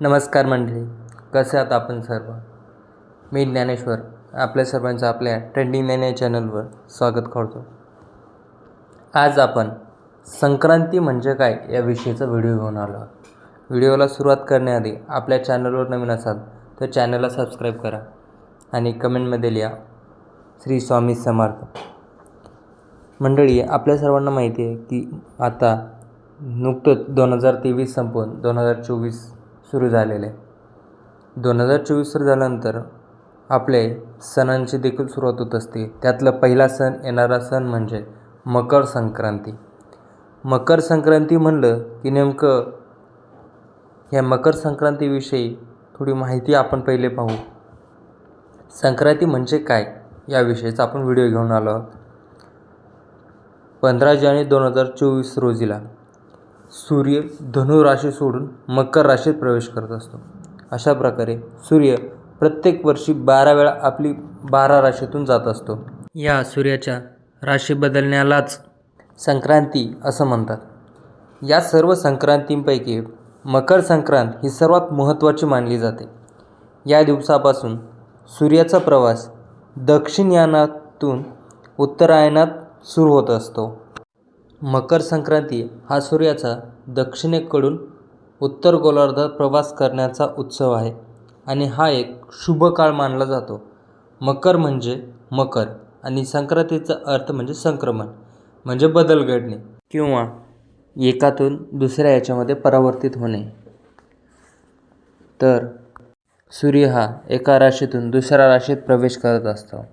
नमस्कार मंडळी कसे आहात आपण सर्व? मी ज्ञानेश्वर आपल्या सर्वांचं आपल्या ट्रेंडिंग ज्ञान या चॅनलवर स्वागत करतो. आज आपण संक्रांती म्हणजे काय या विषयीचा व्हिडिओ घेऊन आलो आहोत. व्हिडिओला सुरुवात करण्याआधी आपल्या चॅनलवर नवीन असाल तर चॅनलला सबस्क्राईब करा आणि कमेंटमध्ये लिहा श्री स्वामी समर्थ. मंडळी आपल्या सर्वांना माहिती आहे की आता नुकतंच दोन हजार तेवीस संपून दोन हजार चोवीस सुरू झालेले. दोन हजार चोवीस सुरू झाल्यानंतर आपले सणांची देखील सुरुवात होत असते. त्यातला पहिला सण येणारा सण म्हणजे मकर संक्रांती. मकर संक्रांती म्हणलं की नेमकं या मकर संक्रांतीविषयी थोडी माहिती आपण पहिले पाहू. संक्रांती म्हणजे काय याविषयीचा आपण व्हिडिओ घेऊन आलो आहोत. पंधरा जानेवारी दोन हजार चोवीस रोजीला सूर्य धनु राशी सोडून मकर राशीत प्रवेश करत असतो. अशा प्रकारे सूर्य प्रत्येक वर्षी बारा वेळा आपली बारा राशीतून जात असतो. या सूर्याच्या राशी बदलण्यालाच संक्रांती असं म्हणतात. या सर्व संक्रांतींपैकी मकर संक्रांत ही सर्वात महत्त्वाची मानली जाते. या दिवसापासून सूर्याचा प्रवास दक्षिणायनातून उत्तरायणात सुरू होत असतो. मकर संक्रांती हा सूर्याचा दक्षिणेकडून उत्तर गोलार्धात प्रवास करण्याचा उत्सव आहे आणि हा एक शुभ काळ मानला जातो. मकर म्हणजे मकर आणि संक्रांतीचा अर्थ म्हणजे संक्रमण म्हणजे बदल घडणे किंवा एकातून दुसऱ्या याच्यामध्ये परावर्तित होणे. तर सूर्य हा एका राशीतून दुसऱ्या राशीत प्रवेश करत असतो.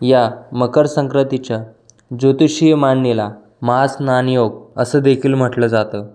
या मकर संक्रांतीच्या ज्योतिषीय मांडणीला महास्नानयोग असं देखील म्हटलं जातं.